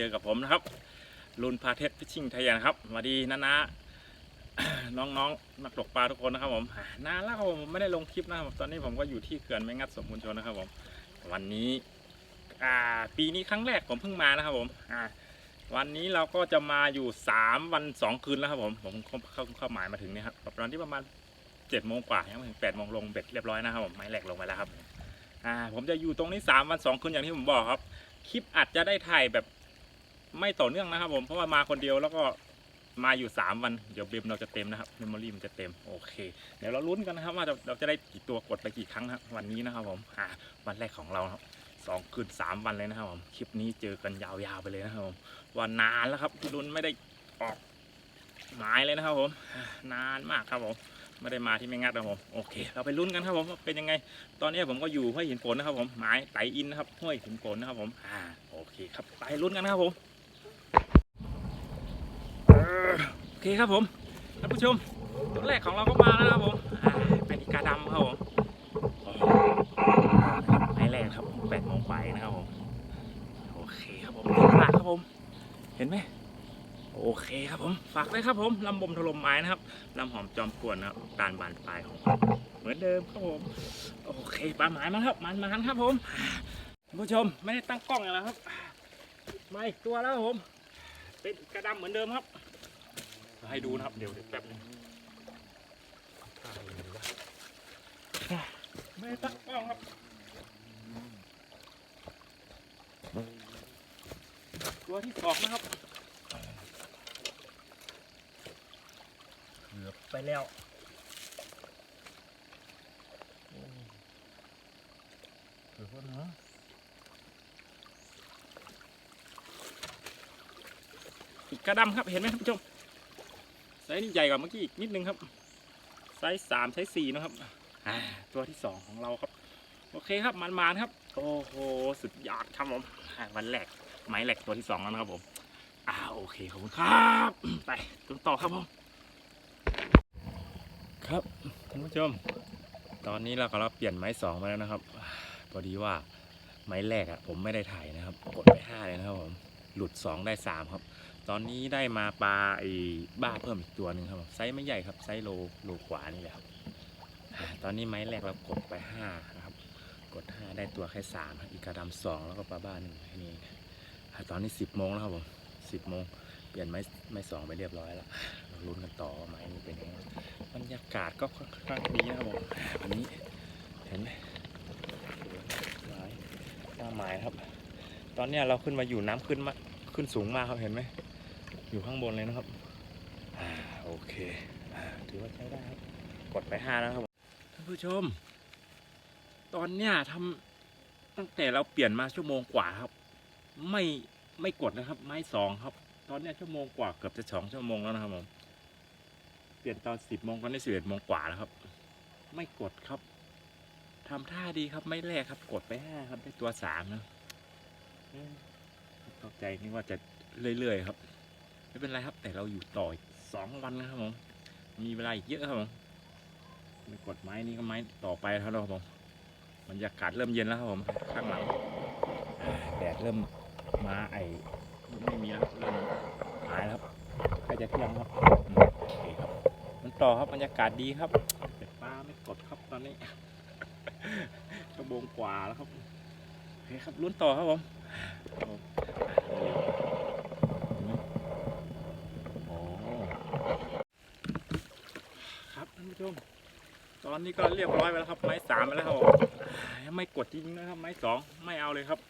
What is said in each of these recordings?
เจอกับผมนะครับลุนพาเทสพิชิงไทยนะครับสวัสดีนะนะน้องๆนักตกปลาทุกคนนะครับผมนานแล้วครับผมไม่ได้ลงคลิปนะครับตอนนี้ผมก็อยู่ที่เขื่อนแม่งัดสมบูรณ์ชนนะครับผม วันนี้อ่าปีนี้ครั้งแรกผมเพิ่งมานะครับผมอ่าวันนี้เราก็จะมาอยู่ 3 วัน 2 คืนแล้วครับผมผมเข้าเข้าเข้าหมายมาถึงนี่ครับตอนที่ประมาณ7โมงกว่ายังไม่ถึง8โมงลงเบ็ดเรียบร้อยนะครับผมไม้แหลกลงไปแล้วครับอ่าผมจะอยู่ตรงนี้ 3 วัน 2 คืนอย่างที่ผมบอกครับ คลิปอาจจะได้ถ่ายแบบ ไม่ต่อเนื่องนะครับผมเพราะว่ามาคนเดียวแล้วก็มาอยู่ 3 วันเดี๋ยวเบมเราจะเต็มนะครับเมมโมรี่มันจะเต็มโอเค เดี๋ยวเราลุ้นกันนะครับว่าเราจะได้กี่ตัวกดไปกี่ครั้งนะวันนี้นะครับผมอ่าวันแรกของเราครับสองคืนสามวันเลยนะครับผมคลิปนี้เจอกันยาวๆไปเลยนะครับผมวันนานแล้วครับที่ลุ้นไม่ได้ออกหมายเลยนะครับผมนานมากครับผมไม่ได้มาที่ไม่งัดนะครับผมโอเค เราไปลุ้นกันครับผมเป็นยังไง ตอนนี้ผมก็อยู่ห้วยหินโผลนะครับผมหมายไตอินนะครับห้วยหินโผลนะครับผมอ่าโอเคครับไปลุ้นกันนะครับผม โอเคครับผมท่านผู้ชมตัวแรกของเราก็มาแล้วนะครับผมเป็นอีกาดำครับผมโอ้โหไม้แรกครับแปดโมงไปนะครับผมโอเคครับผมติดปากครับผม เห็นไหมโอเคครับผมฝากเลยครับผมลำบมถล่มไม้นะครับลำหอมจอมกวนนะครับการบานปลายของเราเหมือนเดิมครับผมโอเคปลาหมายมาครับมันมันครับผมท่านผู้ชมไม่ได้ตั้งกล้องเลยนะครับมาอีกตัวแล้วครับผม เป็นกระดำเหมือนเดิมครับ ให้ดูนะครับ เดี๋ยวเดี๋ยวแป๊บนึงไม่ได้ตั้งกล้องครับตัวที่สองนะครับเกือบไปแล้วเดี๋ยวก่อนนะอีกกระดำครับเห็นไหมท่านผู้ชมไซ ส์นี่ใหญ่กว่าเมื่อกี้อีกนิดนึงครับ ไซส์สามไซส์สี่นะครับตัวที่สองของเราครับ โอเคครับมันมานครับ โอ้โห สุดยอดครับผมวันแรกไม้แหลกตัวที่สองแล้วนะครับผมอ่าโอเคขอบคุณครับ ไปตัวต่อครับผมครับท่านผู้ชม ตอนนี้เราก็เราเปลี่ยนไม้สองมาแล้วนะครับพอดีว่าไม้แรกอะผมไม่ได้ถ่ายนะครับ กดไปห้าเลยนะครับผมหลุด2ได้3ครับ ตอนนี้ได้มาปลาไอ้บ้าเพิ่มอีกตัวหนึ่งครับผมไซส์ไม่ใหญ่ครับไซส์โลโลกว่านี่แหละครับตอนนี้ไม้แรกเรากดไป5นะครับ กด5ได้ตัวแค่3ครับอีกกระดำสองแล้วก็ปลาบ้าหนึ่งแค่นี้อ่าตอนนี้10โมงแล้วครับผม10โมงเปลี่ยนไม้ไม้สองไปเรียบร้อยแล้วเราลุ้นกันต่อไม้นี้เป็นยังไงบรรยากาศก็ค่อนข้างดีนะครับผมวันนี้เห็นไหมหมายหน้าหมายครับ ตอนนี้เราขึ้นมาอยู่น้ำขึ้นมาขึ้นสูงมากครับเห็นไหม อยู่ข้างบนเลยนะครับอโอเคอถือว่าใช้ได้ครับ กดไปห้าแล้วครับท่านผู้ชม ตอนเนี้ยทำตั้งแต่เราเปลี่ยนมาชั่วโมงกว่าครับ ไม่ไม่กดนะครับ ไม้สองครับ ตอนเนี้ยชั่วโมงกว่าเกือบจะสองชั่วโมงแล้วนะครับผมเปลี่ยนตอนสิบโมงตอนนี้สิบเอ็ดโมงกว่าแล้วครับ ไม่กดครับทำท่าดีครับไม่แรกครับกดไปห้าครับได้ตัวสามนะเอ้ยตกใจนึกว่าจะเรื่อยๆครับ ไม่เป็นไรครับ แต่เราอยู่ต่ออีกสองวันนะครับผมมีเวลาอีกเยอะครับผมไม่กดไม้นี้ก็ไม้ต่อไปแล้วครับผมบรรยากาศเริ่มเย็นแล้วครับผมข้างหลังอ่าแดดเริ่มมาไอไม่มีแล้วครับเริ่มหายแล้วครับใกล้จะเที่ยงครับอืมโอเคครับมันต่อครับบรรยากาศดีครับแต่ปลาไม่กดครับตอนนี้ชั่วโมงกว่าแล้วครับโอเคครับลุ้นต่อครับผมครับผมโอ้ครับท่านผู้ ชม ตอนนี้ก็เรียบร้อยไปแล้วครับ ไม้สามไปแล้วครับผมไม่กดจริงๆนะครับ ไม้สองไม่เอาเลยครับ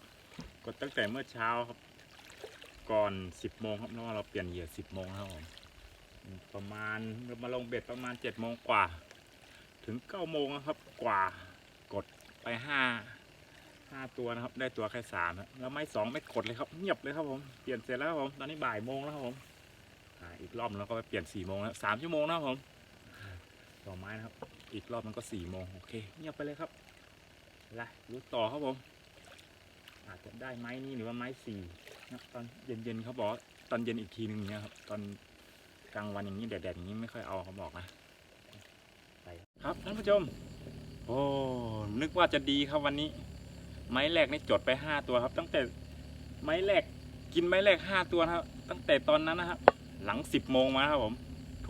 กดตั้งแต่เมื่อเช้าครับ ก่อนสิบโมงครับเพราะว่าเราเปลี่ยนเหยื่อสิบโมงครับผมประมาณเรามาลงเบ็ดประมาณเจ็ดโมงกว่า ถึงเก้าโมงครับกว่ากดไปห้าห้าตัวนะครับ ได้ตัวแค่สามแล้วไม่สองไม่กดเลยครับเงียบเลยครับผมเปลี่ยนเสร็จแล้วครับผมตอนนี้บ่ายโมงแล้วครับผมอีกรอบนึงเราก็ไปเปลี่ยนสี่โมงแล้วสามชั่วโมงนะครับผม อ่าต่อไม้นะครับ อีกรอบมันก็สี่โมงโอเคเงียบไปเลยครับไล่รู้ต่อครับผม อาจจะได้ไม้นี้หรือว่าไม้สี่นะตอนเย็นๆเขาบอกตอนเย็นอีกทีหนึ่งเงี้ยครับ ตอนกลางวันอย่างนี้แดดๆอย่างนี้ไม่ค่อยเอาเขาบอกนะไปครับท่านผู้ชม โอ้นึกว่าจะดีครับวันนี้ ไม้แรกนี่จดไปห้าตัวครับ ตั้งแต่ไม้แรกกินไม้แรกห้าตัวนะครับ ตั้งแต่ตอนนั้นนะครับ หลังสิบโมงมาครับผม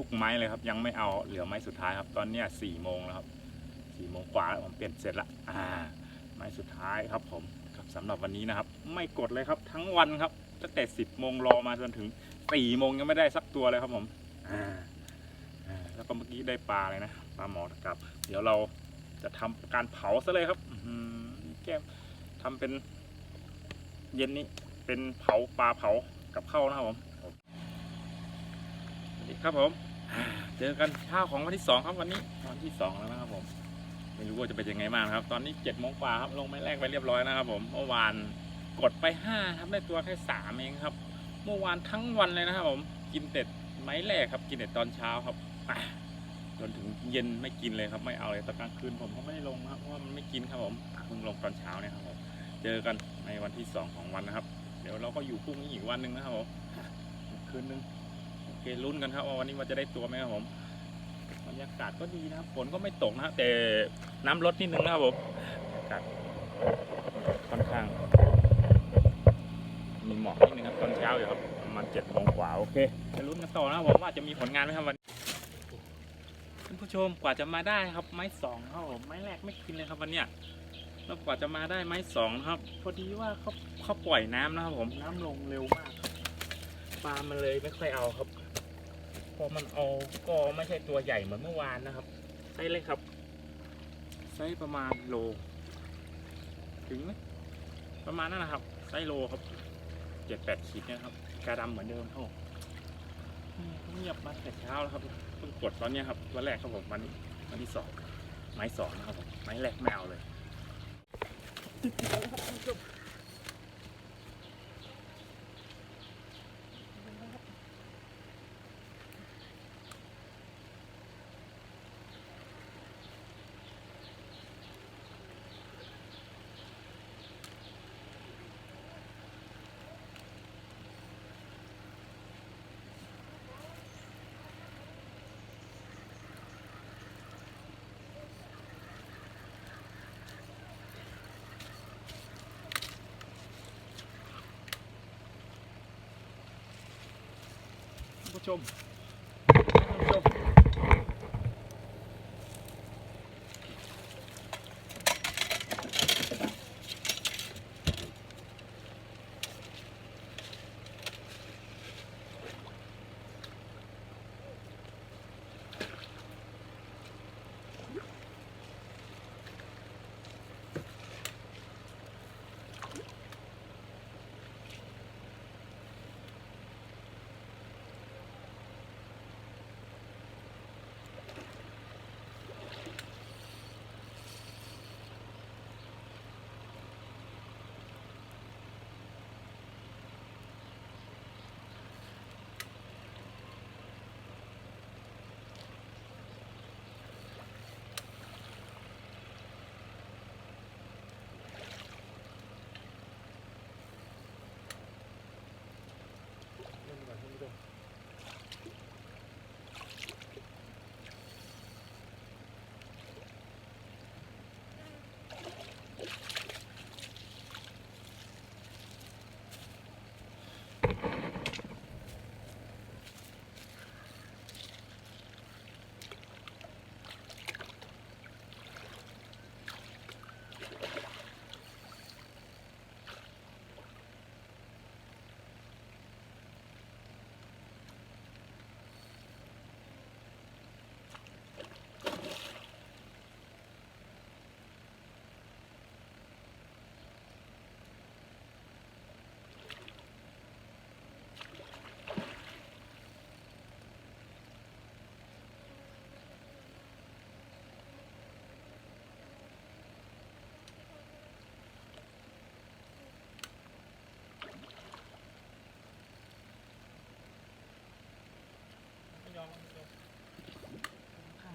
ทุกไม้เลยครับ ยังไม่เอาเหลือไม้สุดท้ายครับ ตอนนี้สี่โมงแล้วครับสี่โมงกว่าแล้วผมเปลี่ยนเสร็จละอ่า ไม้สุดท้ายครับผมครับสำหรับวันนี้นะครับ ไม่กดเลยครับทั้งวันครับตั้งแต่สิบโมงรอมาจนถึงสี่โมงยังไม่ได้สักตัวเลยครับผมอ่าแล้วก็เมื่อกี้ได้ปลาเลยนะปลาหมอตะกับ เดี๋ยวเราจะทำการเผาซะเลยครับแก้มทำเป็นเย็นนี้เป็นเผาปลาเผากับข้าวนะครับผมสวัสดีครับผม เจอกันเช้าของวันที่สองครับวันนี้วันที่สองแล้วนะครับผมไม่รู้ว่าจะเป็นยังไงบ้างครับ ตอนนี้เจ็ดโมงกว่าครับลงไม้แรกไปเรียบร้อยนะครับผมเมื่อวานกดไปห้าครับได้ตัวแค่สามเองครับ เมื่อวานทั้งวันเลยนะครับผมกินเต็ดไม้แรกครับ กินเต็ดตอนเช้าครับจนถึงเย็นไม่กินเลยครับไม่เอาเลยตอนกลางคืนผมก็ไม่ได้ลงครับเพราะว่ามันไม่กินครับผมเพิ่งลงตอนเช้าเนี่ยครับผมเจอกันในวันที่สองของวันนะครับ เดี๋ยวเราก็อยู่พรุ่งนี้อีกวันหนึ่งนะครับผมคืนนึง เคลุ้นกันครับว่าวันนี้มันจะได้ตัวไหมครับผมบรรยากาศก็ดีนะครับฝนก็ไม่ตกนะครับแต่น้ำลดนิดนึงนะครับผมอากาศค่อนข้าง มีหมอกนิดนึงครับตอนเช้าอยู่ครับประมาณเจ็ดโมงกว่าโอเคจะลุ้นกันต่อนะครับผมว่าจะมีผลงานไหมครับวันท่านผู้ชมกว่าจะมาได้ครับ ไม้สองครับผมไม้แรกไม่กินเลยครับวันเนี้ยแล้วกว่าจะมาได้ไม้สองครับ พอดีว่าเขาเขาปล่อยน้ำนะครับผมน้ำลงเร็วมากปลามันเลยไม่ค่อยเอาครับ อมันเอาก็ไม่ใช่ตัวใหญ่เหมือนเมื่อวานนะครับไซส์เล็กครับไซส์ประมาณโล ถึงไหมประมาณนั้นนะครับไซส์โลครับเจ็ดแปดขีดนะครับกระดำเหมือนเดิมครับเงียบมาแต่เช้าแล้วครับเพิ่งกดตอนนี้ครับวันแรกครับผมวันวันที่สองไม้สองนะครับผมไม้แรกไม่เอาเลย ชม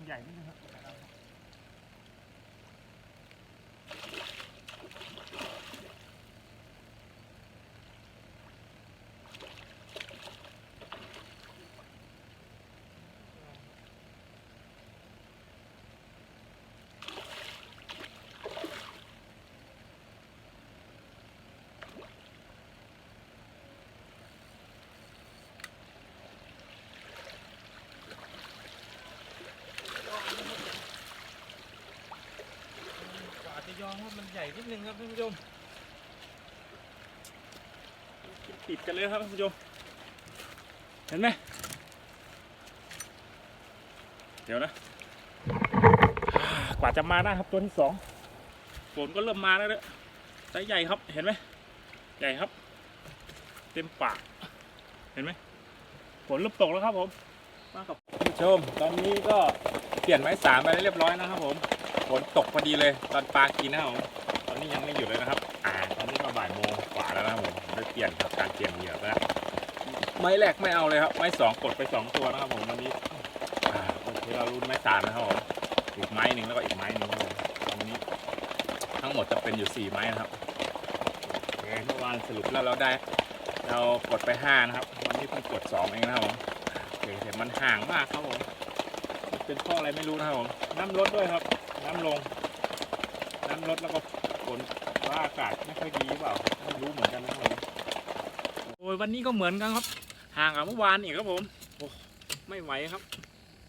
ใหญ่นิดนึงครับ ครับมันใหญ่นิดนึงครับท่านผู้ชมกินติดกันเลยครับท่านผู้ชมเห็นไหมเดี๋ยวนะ กว่าจะมาได้ครับตัวที่สองฝนก็เริ่มมาแล้วเนี่ยไซส์ใหญ่ครับเห็นไหมใหญ่ครับ เต็มปาก เห็นไหมฝนเริ่มตกแล้วครับผมมากับผู้ชม ตอนนี้ก็เปลี่ยนไม้สามไปเรียบร้อยนะครับผม ฝนตกพอดีเลย ตอนปลากินนะครับผมตอนนี้ยังไม่หยุดเลยนะครับ อ่า ตอนนี้ก็บ่ายโมงกว่าแล้วนะครับผมได้เปลี่ยนครับการเปลี่ยนเหยื่อไปแล้วไม้แรกไม่เอาเลยครับ ไม้สองกดไปสองตัวนะครับผมวันนี้อ่าโอเคเรารุ้นไม้สามนะครับผมอีกไม้หนึ่งแล้วก็อีกไม้หนึ่งครับผมตอนนี้ ทั้งหมดจะเป็นอยู่สี่ไม้นะครับโอเคเมื่อวานสรุปแล้วเราได้ เรากดไปห้านะครับ วันนี้เพิ่งกดสองเองนะครับผมโอเคแต่มันห่างมากครับผมเป็นเพราะอะไรไม่รู้นะครับผมน้ำลดด้วยครับ น้ำลง น้ำลดแล้วก็ฝนว่าอากาศไม่ค่อยดีหรือเปล่าไม่รู้เหมือนกันนะครับโอ้ยวันนี้ก็เหมือนกันครับ ห่างกับเมื่อวานอีกครับผมโอ้ไม่ไหวครับ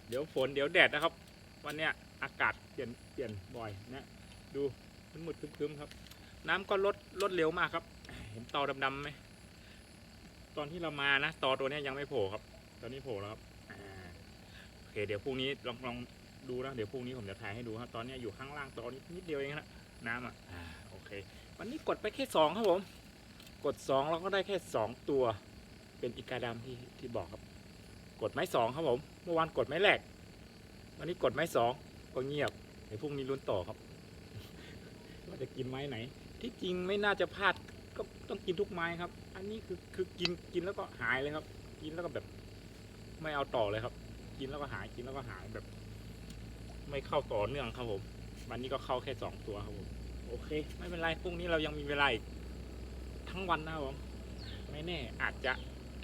เดี๋ยวฝนเดี๋ยวแดดนะครับ วันเนี้ยอากาศเปลี่ยนเปลี่ยนบ่อยนะ ดูมันมืดคึ้มๆครับ น้ำก็ลดลดเร็วมากครับ เห็นตอดำๆไหมตอนที่เรามานะตอตัวนี้ยังไม่โผล่ครับ ตอนนี้โผล่แล้วครับโอเคเดี๋ยวพรุ่งนี้ลองลอง ดูนะเดี๋ยวพรุ่งนี้ผมจะถ่ายให้ดูครับตอนนี้อยู่ข้างล่างตอนนี้นิดเดียวเองนะน้ำอะโอเค วันนี้กดไปแค่สองครับผม กดสองเราก็ได้แค่สองตัว เป็นอีกาดำที่ที่บอกครับ กดไม้สองครับผม เมื่อวานกดไม้แรกวันนี้กดไม้สองก็เงียบเดี๋ยวพรุ่งนี้ลุ้นต่อครับว่าจะกินไม้ไหน ที่จริงไม่น่าจะพลาดก็ต้องกินทุกไม้ครับ อันนี้คือคือกินกินแล้วก็หายเลยครับ กินแล้วก็แบบ ไม่เอาต่อเลยครับ กินแล้วก็หายกินแล้วก็หายแบบ ไม่เข้าต่อเนื่องครับผม วันนี้ก็เข้าแค่สองตัวครับผม โอเค ไม่เป็นไรพรุ่งนี้เรายังมีเวลาอีกทั้งวันนะครับผม ไม่แน่อาจจะ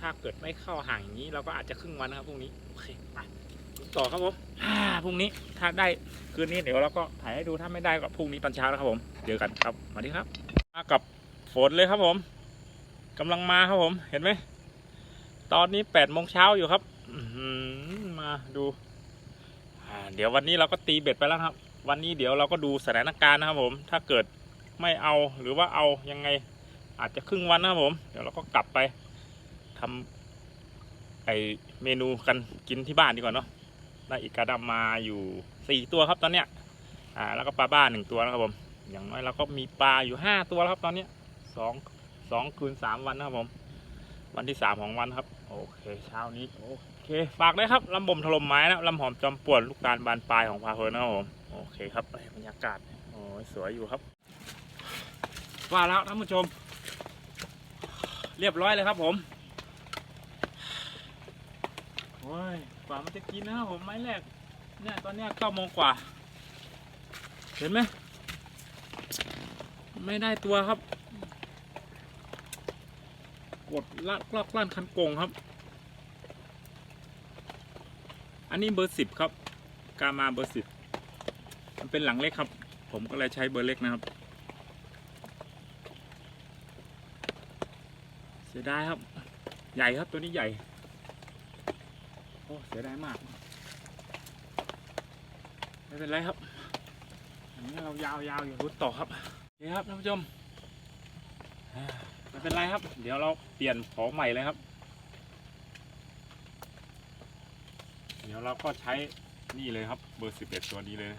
ถ้าเกิดไม่เข้าห่างอย่างนี้ เราก็อาจจะครึ่งวันนะครับพรุ่งนี้ โอเคไปต่อครับผมพรุ่งนี้ถ้าได้คืนนี้เดี๋ยวเราก็ถ่ายให้ดูถ้าไม่ได้ก็พรุ่งนี้ตอนเช้านะครับผม เจอกันครับสวัสดีครับ มากับฝนเลยครับผมกำลังมาครับผม เห็นไหม ตอนนี้แปดโมงเช้าอยู่ครับอืมาดู เดี๋ยววันนี้เราก็ตีเบ็ดไปแล้วครับ วันนี้เดี๋ยวเราก็ดูสถานการณ์นะครับผม ถ้าเกิดไม่เอาหรือว่าเอายังไง อาจจะครึ่งวันนะครับผม เดี๋ยวเราก็กลับไปทำไอเมนูกันกินที่บ้านดีกว่าเนาะได้อีกกระดำมาอยู่สี่ตัวครับตอนเนี้ย อ่า แล้วก็ปลาบ้านหนึ่งตัวนะครับผม อย่างน้อยเราก็มีปลาอยู่ห้าตัวแล้วครับตอนเนี้ยสองสองคืนสามวันนะครับผม วันที่สามของวันครับ โอเคเช้านี้โอเคฝากเลยครับลำบ่มถล่มไม้นะลำหอมจอมป่วนลูกตาลบานปลายของพาเพลินนะครับผมโอเคครับบรรยากาศโอ้ยสวยอยู่ครับว่าแล้วท่านผู้ชม เรียบร้อยเลยครับผมโอ้ยกว่ามันจะกินนะครับผมไม้แรกเนี่ยตอนนี้เก้าโมงกว่า เห็นไหมไม่ได้ตัวครับ กดลักลอกลั่นคันโกงครับ อันนี้เบอร์สิบครับ กามาเบอร์สิบมันเป็นหลังเล็กครับ ผมก็เลยใช้เบอร์เล็กนะครับ เสียดายครับ ใหญ่ครับตัวนี้ใหญ่ โอ้เสียดายมาก ไม่เป็นไรครับ อันนี้เรายาวๆอยู่รุดต่อครับนี่ครับท่านผู้ชม เป็นไรครับ เดี๋ยวเราเปลี่ยนของใหม่เลยครับ เดี๋ยวเราก็ใช้นี่เลยครับ เบอร์สิบเอ็ดตัวนี้เลย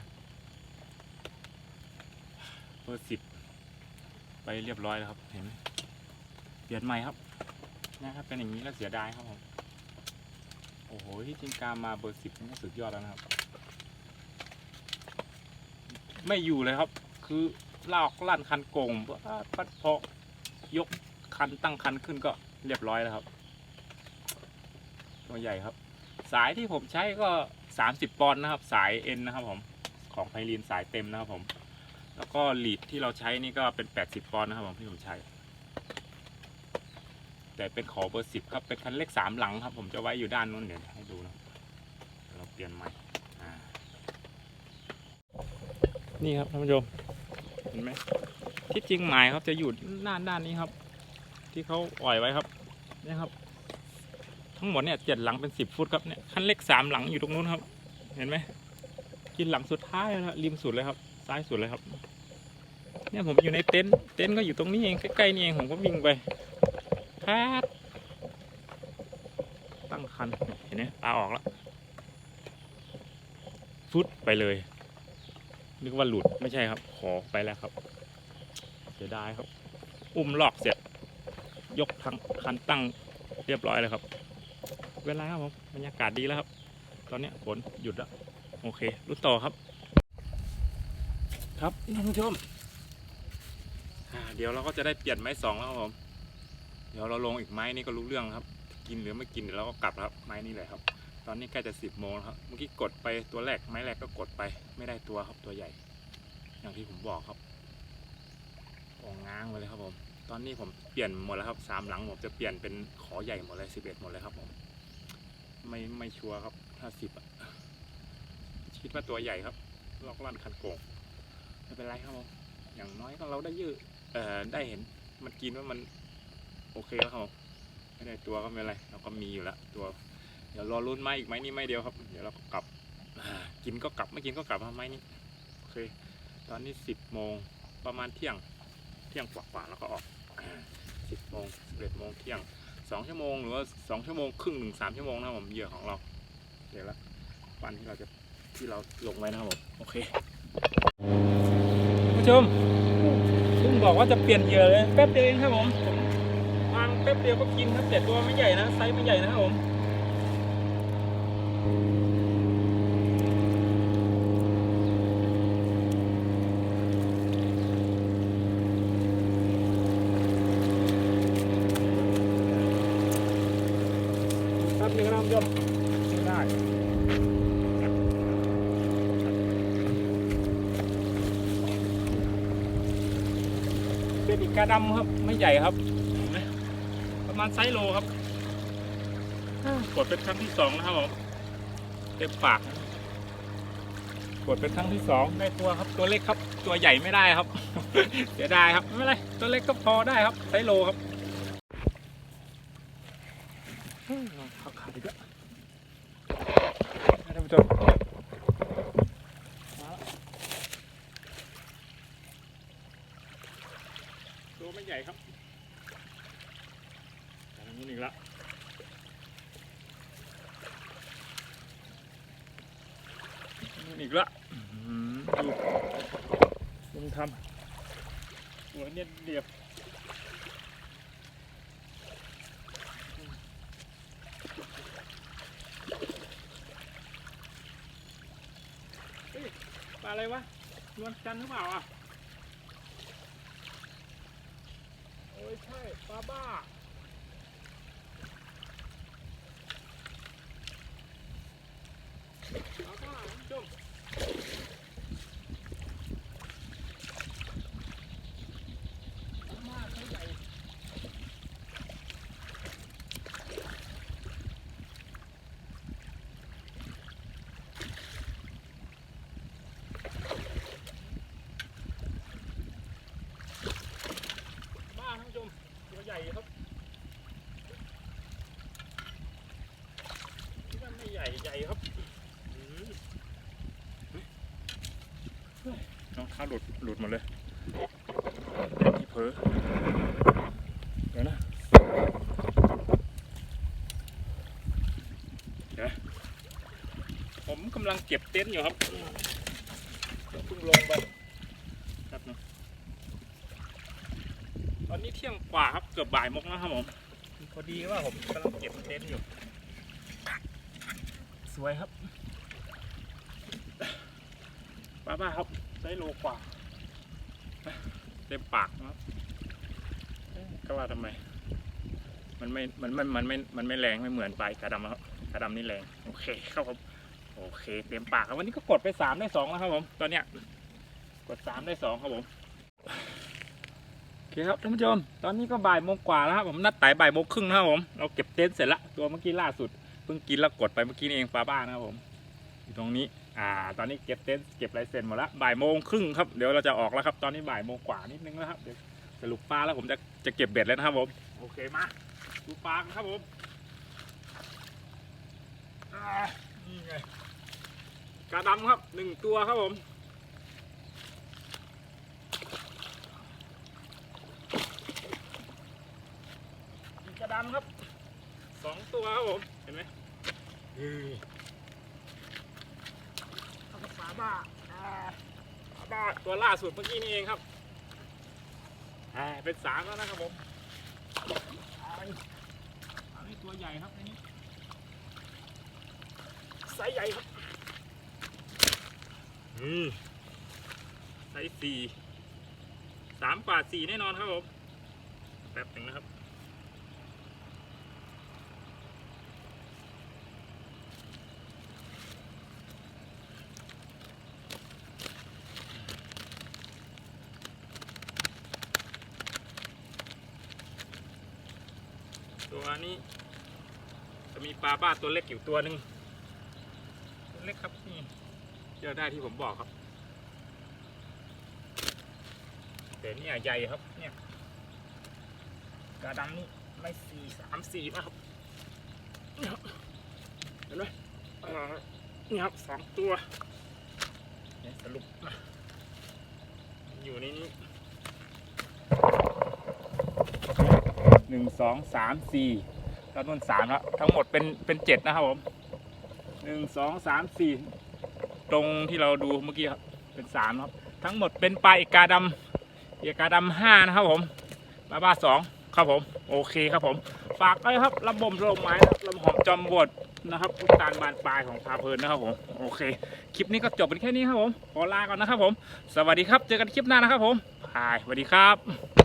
เบอร์สิบไปเรียบร้อยแล้วครับ เห็นไหมเปลี่ยนใหม่ครับ นะครับเป็นอย่างนี้แล้วเสียดายครับผมโอ้โหที่จริงการมาเบอร์สิบนี่ก็สุดยอดแล้วนะครับ ไม่อยู่เลยครับ คือลากลั่นคันโกงปัดพอยก คันตั้งคันขึ้นก็เรียบร้อยแล้วครับ ตัวใหญ่ครับ สายที่ผมใช้ก็ 30 ปอนด์นะครับ สายเอ็นนะครับผมของไพลีนสายเต็มนะครับผม แล้วก็ลีดที่เราใช้นี่ก็เป็น 80 ปอนด์นะครับผมที่ผมใช้ แต่เป็นขอเบอร์สิบครับ เป็นคันเล็กสามหลังครับ ผมจะไว้อยู่ด้านนู้นเดี๋ยวให้ดูนะเราเปลี่ยนใหม่นี่ครับท่านผู้ชมเห็นไหมที่จริงหมายครับจะอยู่ด้านด้านนี้ครับ ที่เขาอ่อยไว้ครับเนี่ยครับ ทั้งหมดเนี่ยเจ็ดหลังเป็นสิบฟุตครับเนี่ยคันเล็กสามหลังอยู่ตรงนู้นครับ เห็นไหมกินหลังสุดท้ายแล้วนะริมสุดเลยครับ ซ้ายสุดเลยครับ เนี่ยผมอยู่ในเต็นท์เต็นท์ก็อยู่ตรงนี้เองใกล้ๆนี่เองผมก็วิ่งไปพาดตั้งคันเห็นไหมปลาออกแล้วฟุดไปเลยนึกว่าหลุดไม่ใช่ครับ ขอไปแล้วครับ เสียดายครับ อุ้มลอกเสร็จ ยกทั้งคันตั้งเรียบร้อยเลยครับ เวลาครับผมบรรยากาศดีแล้วครับ ตอนนี้ฝนหยุดแล้วโอเครุ่นต่อครับ ครับท่านผู้ชมเดี๋ยวเราก็จะได้เปลี่ยนไม้สองแล้วครับผมเดี๋ยวเราลงอีกไม้นี่ก็รู้เรื่องครับ กินหรือไม่กินเดี๋ยวเราก็กลับครับไม้นี้เลยครับ ตอนนี้ใกล้จะสิบโมงแล้วครับเมื่อกี้กดไปตัวแรกไม้แรกก็กดไป ไม่ได้ตัวครับตัวใหญ่ อย่างที่ผมบอกครับออกง้างไปเลยครับผม ตอนนี้ผมเปลี่ยนหมดแล้วครับสามหลังผมจะเปลี่ยนเป็นขอใหญ่หมดเลยสิบเอ็ดหมดเลยครับผม ไม่ไม่ชัวร์ครับถ้าสิบคิดว่าตัวใหญ่ครับลอกลั่นคันโกงไม่เป็นไรครับผมอย่างน้อยก็เราได้ยืดเอ่อได้เห็นมันกินว่ามันโอเคแล้วครับผมไม่ได้ตัวก็ไม่เป็นไรเราก็มีอยู่แล้วตัว เดี๋ยวรอรุ่นไม้อีกไม้นี้ไม้เดียวครับ เดี๋ยวเราก็กลับกินก็กลับไม่กินก็กลับครับไมนี้โอเค ตอนนี้สิบโมงประมาณเที่ยง ที่ยงกว่าๆแล้วก็ออกสิบโมงสิบเอ็ดโมงเที่ยงสองชั่วโมงหรือว่าสองชั่วโมงครึ่งถึงสามชั่วโมงนะครับผมเหยื่อของเราเดี๋ยวละวันที่เราจะที่เราลงไว้นะครับผมโอเคผู้ชมเพิ่งบอกว่าจะเปลี่ยนเหยื่อเลยแป๊บเดียวเองครับผมผมวางแป๊บเดียวก็กินครับแต่ตัวไม่ใหญ่นะไซส์ไม่ใหญ่นะครับผมแป๊บเดียวนะครับผู้ชมไม่ได้ เป็นอีกาดำครับ ไม่ใหญ่ครับเห็นไหมประมาณไซส์โลครับ กดเป็นครั้งที่สองนะครับผมเต็มปาก กดเป็นครั้งที่สองได้ตัวครับ ตัวเล็กครับ ตัวใหญ่ไม่ได้ครับ เสียดายครับไม่เป็นไรตัวเล็กก็พอได้ครับไซส์โลครับขาดอีกแล้วท่านผู้ชมมาแล้วตัวไม่ใหญ่ครับแต่ทางนู้นอีกแล้วนู่นอีกแล้วอื้อหือดู ลุงทำหัวเนี่ยเดียวเฮ้ยปลาอะไรวะนวลจันทร์หรือเปล่าอะ โอ้ยใช่ปลาบ้าปลาบ้าท่านผู้ชมปลาบ้าตัวใหญ่บ้าท่านผู้ชมตัวใหญ่ครับที่มันไม่ใหญ่ใหญ่ครับอืมเฮ้ยรองเท้า หลุดหลุดหมดเลยที่เผลอเดี๋ยวนะเดี๋ยวนะผมกำลังเก็บเต็นท์อยู่ครับเดี๋ยวเพิ่งลงไปครับนึงตอนนี้เที่ยงกว่าครับเกือบบ่ายโมงแล้วครับผมพอดีว่าผมกำลังเก็บเต็นท์อยู่ สวยครับป้าป้าครับได้โลกว่า เต็มปากนะครับเอ๊ะก็ว่าทำไม มันไม่ มันมันมันไม่ มันไม่แรงไม่เหมือนไปกระดำครับกระดำนี่แรง โอเคครับผมโอเคเต็มปากครับวันนี้ก็กดไปสามได้สองแล้วครับผมตอนเนี้ยกดสามได้สองครับผมโอเคครับท่านผู้ชม ตอนนี้ก็บ่ายโมงกว่าแล้วครับผมนัดไต่บ่ายโมงครึ่งนะครับผมเราเก็บเต็นท์เสร็จละตัวเมื่อกี้ล่าสุดเพิ่งกินแล้วกดไปเมื่อกี้นี่เองปลาบ้านะครับผมอยู่ตรงนี้ อ่า ตอนนี้เก็บเต็นเก็บลายเซ็นหมดละบ่ายโมงครึ่งครับ เดี๋ยวเราจะออกแล้วครับ ตอนนี้บ่ายโมงกว่านิดนึงแล้วครับ เดี๋ยวสรุปปลาแล้วผมจะจะเก็บเบ็ดแล้วนะครับผม โอเคมา ดูปลาครับผมกระดำครับหนึ่งตัวครับผมกระดำครับสองตัวครับผม เห็นไหม อาบ้าอาบ้าตัวล่าสุดเมื่อกี้นี่เองครับเป็นสามแล้วนะครับผมอันนี้ตัวใหญ่ครับอันนี้ไซส์ใหญ่ครับอืมไซส์สี่สามกว่าสี่แน่นอนครับผมแป๊บหนึ่งนะครับ ตัวนี้ จะมีปลาบ้าตัวเล็กอยู่ตัวหนึ่งตัวเล็กครับนี่เจอได้ที่ผมบอกครับแต่เนี่ยใหญ่ครับเนี่ยกระดังนี่ไม่สี่สามสี่นะครับนี่ครับเห็นไหมนี่ครับสองตัวเนี่ยสรุปอยู่ในนี้ หนึ่งสองสามสี่แล้วนู่นสามแล้วทั้งหมดเป็นเป็นเจ็ดนะครับผมหนึ่งสองสามสี่ตรงที่เราดูเมื่อกี้ครับเป็นสามครับ ทั้งหมดเป็นปลาอีกาดำอีกาดำห้านะครับผมปลาบ้าสองครับผม โอเคครับผม ฝากด้วยครับลำบมลมไม้ลำหอมจอมบดนะครับลูกตาลบานปลายของพาเพลินนะครับผมโอเค คลิปนี้ก็จบเป็นแค่นี้ครับผมขอลาก่อนนะครับผม สวัสดีครับเจอกันคลิปหน้านะครับผมบายสวัสดีครับ